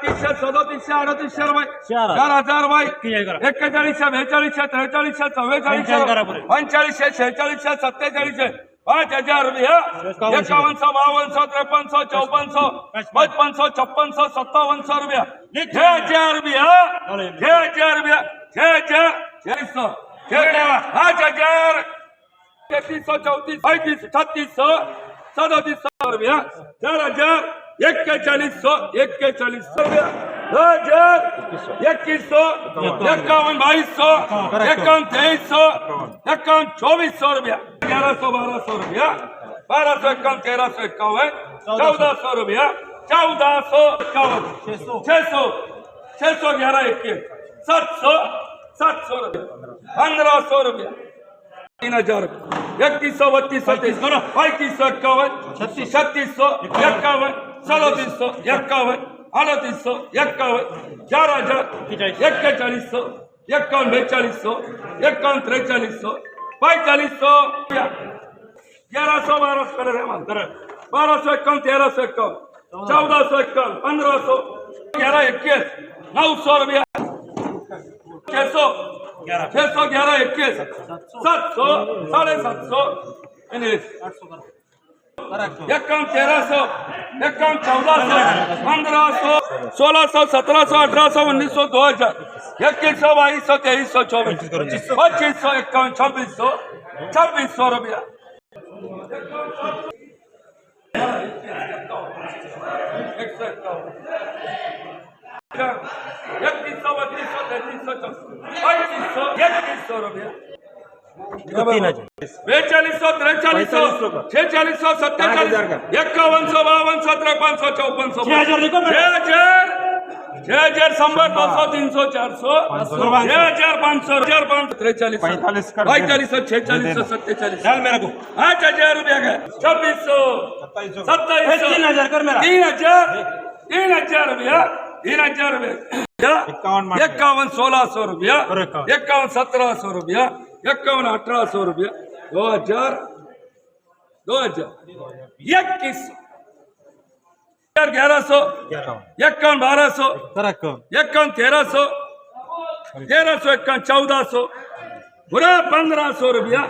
तीसशे सदोतीसशे अडतीसशे रुपये. चार. चार हज़ार रुपये एक्केचाळीस करा. एक्केचाळीसशे बेचाळीसशे त्रेचाळीसशे चव्वेचाळीसशे पंचेचाळीस करा पुढे. पंचेचाळीसशे शेहेचाळीसशे सत्तेचाळीसशे. पाच हज़ार रुपये. एकावन्न. एकावन्नशे बावन्नशे त्रेपन्नशे चौपन्नशे पचपन्नशे छप्पनशे सत्तावन्नशे रुपये. नीट. छे हज़ार रुपये छे हज़ार रुपये छे हज़ार चाळीसशे. छे पाच हज़ार. तेहतीसशे चौतीस पैंतीस छत्तीसशे सदोतीसशे रुपया. चार हज़ार. एक्केचाळीसशे एक्केचाळीसशे रुपया दो हज़ार इक्कीसशे एकावन्न बाईसशे सौ तेईसशे एकावन्न चौबीसशे रुपया। ग्यारह सौ बारह सौ रुपया। बारह सौ इक्यावन तेरह सौ इक्यावन। चौदह सौ रुपया। चौदह सौ इक्यावन। छह सौ। छह सौ। ग्यारह इक्कीस। सात सौ। सात सौ रुपया। पंद्रह सौ रुपया। तीन हज़ार। इक्कीस सौ बत्तीस सौ पैंतीस सौ इक्यावन। छत्तीस। छत्तीस सौ इक्यावन। सदतीस सौ इक्यावन अड़तीस सौ इक्यावन चार हज़ार इक्केचालीस सौ इक्यावन बेचालीस सौ इक्यावन त्रेचालीस सौ, पैंतालीस सौ ग्यारह सौ, बारह सौ करे बारह सौ इक्यावन तेरह सौ इक्यावन चौदह सौ इक्यावन पंद्रह सौ, ग्यारह इक्कीस, नौ सौ रुपया। छह सौ छह सौ, ग्यारह इक्कीस, सात सौ, साढ़े सात सौ इक्यावन तेरह सौ इक्यावन चौदह सौ पंद्रह सौ सोलह सौ सत्रह सौ अठारह सौ उन्नीस सौ दो हज़ार इक्कीस सौ बाईस सौ तेईस सौ चौबीस पच्चीस सौ। इक्यावन छब्बीस सौ छब्बीस सौ रुपया। एक सौ बत्तीस सौ तैतीस सौ चौतीस पैंतीस सौ इकतीस सौ रुपया। तीन हज़ार बेचालीस सौ त्रेचालीस सौ छेचालीस सौ सत्तेचालीस इक्यावन सौ बावन सौ तिरपन सौ चौपन सौ छह हज़ार छह हज़ार दो सौ तीन सौ चार सौ छह हज़ार पाँच सौ हज़ार पाँच सौ त्रेचालीस पैंतालीस कर पैंतालीस सौ छेचालीस सौ सत्तेचालीस डाल मेरे को। पाँच हज़ार रुपया का छब्बीस सौ सत्ताईस सौ। तीन हज़ार कर मेरा। तीन हज़ार तीन हज़ार रुपया तीन हज़ार रुपया। इक्यावन सोलह सौ रुपया। इक्यावन सत्रह सौ रुपया। इक्यावन अठारह सौ रुपया। दो हज़ार। दो हज़ार। इक्कीस ग्यारह सौ। इक्यावन बारह सौ। इक्यावन तेरह सौ। तेरह सौ इक्यावन चौदह सौ। पूरा पंद्रह सौ रुपया।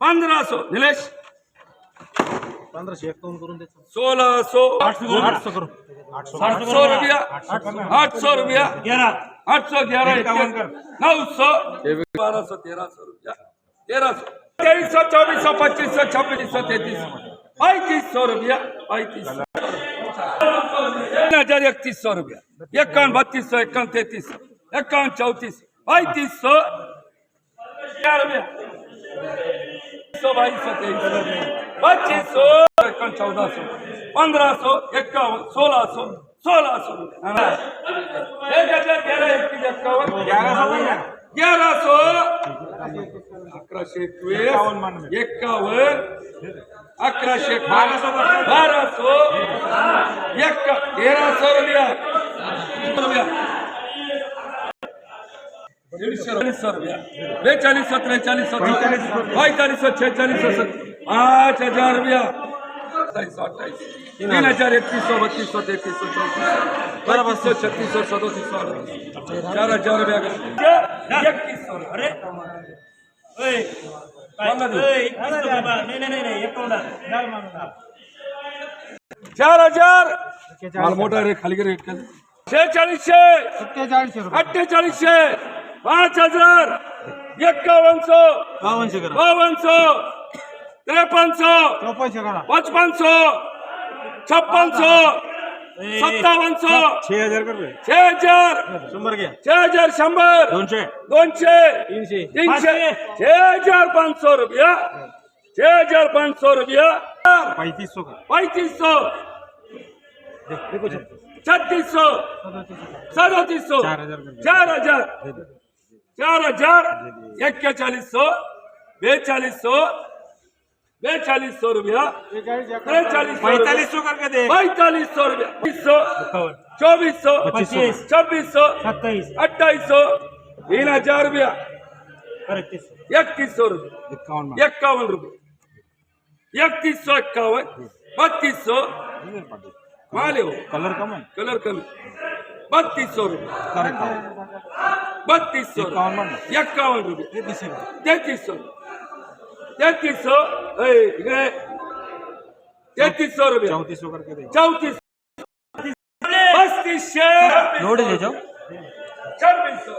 पंद्रह सौ। नीलेश। पंधराशे एकावन्न करून द्यायचं सोलह सौ आठशे करू आठ सौ रुपया आठ सौ रुपया ग्यारह आठ सौ ग्यारह नौ सौ बारह सौ तेरह सौ रुपया तेरह सौ तेईस सौ चौबीस सौ पच्चीस सौ छब्बीस सौ तैतीस सौ पैंतीस सौ रुपया पैंतीस सौ तीन हज़ार इकतीस सौ रुपया इक्यावन बत्तीस सौ इक्यावन तैतीस सौ इक्यावन चौतीस पैंतीस सौ क्या रुपया सौ बाईस सौ तेईस पच्चीस सौ इक्यावन चौदह सौ पंद्रह सौ इक्यावन सोलह सौ सोलह सौ एक ग्यारह इक्कीस ग्यारह सौ अकराशे एकवीस. एक्कावन्न अकराशे बारह सौ एक्का तेरह सौ रुपया रुपया. चालीस सौ रुपया. बेचालीस सौ त्रेचालीस सौ पैंतालीस सौ छेचालीस सौ सत- पाँच हजार रुपया. सत्ताईस सौ अट्ठाईस तीन हजार इकतीस सौ बत्तीस सौ तैतीस सौ चौतीस बत्तीस सौ छत्तीस सौ सदोतीस सौ अड़तीस चार हजार रुपया का इक्कीस सौ अरे. चार हजार. माल मोठा रे खाली रे. शेहेचाळीसशे. अठ्ठेचाळीसशे. पाच हज़ार इक्यावन सौ बावन करा. बावन्न सौ त्रेपन्न सौ पचपन सौ छप्पन सौ सत्तावन सौ छह हज़ार कर छह हज़ार. शंभर घ्या. छह हज़ार शंभर. दोनशे. दोनशे. तीनशे. तीनशे. पाचशे. छह हज़ार पाच सौ रुपया. छह हज़ार पाच सौ रुपया पैंतीस सौ का पैंतीस सौ छत्तीस सौ सदोतीस सौ चार हज़ार चार हज़ार. चार हज़ार एक्केचालीस सौ बेचालीस सौ बेचालीस सौ रुपया। पैंतालीस सौ करके दे। पैंतालीस सौ रुपया। बीस सौ चौबीस सौ पच्चीस छब्बीस सौ सत्ताईस। अट्ठाईस सौ तीन हज़ार रुपया। इक्कीस सौ रुपये। इक्यावन रुपये। इकतीस सौ इक्यावन बत्तीस सौ। माल है। कलर कम है? कलर कमी। बत्तीस सौ रुपये। बत्तीस सौ इक्यावन रुपये। तैतीस सौ। तैतीस सौ तैतीस सौ रुपये। चौतीस सौ करके दे चौतीस नोट एवढे जाओ। छब्बीस सौ।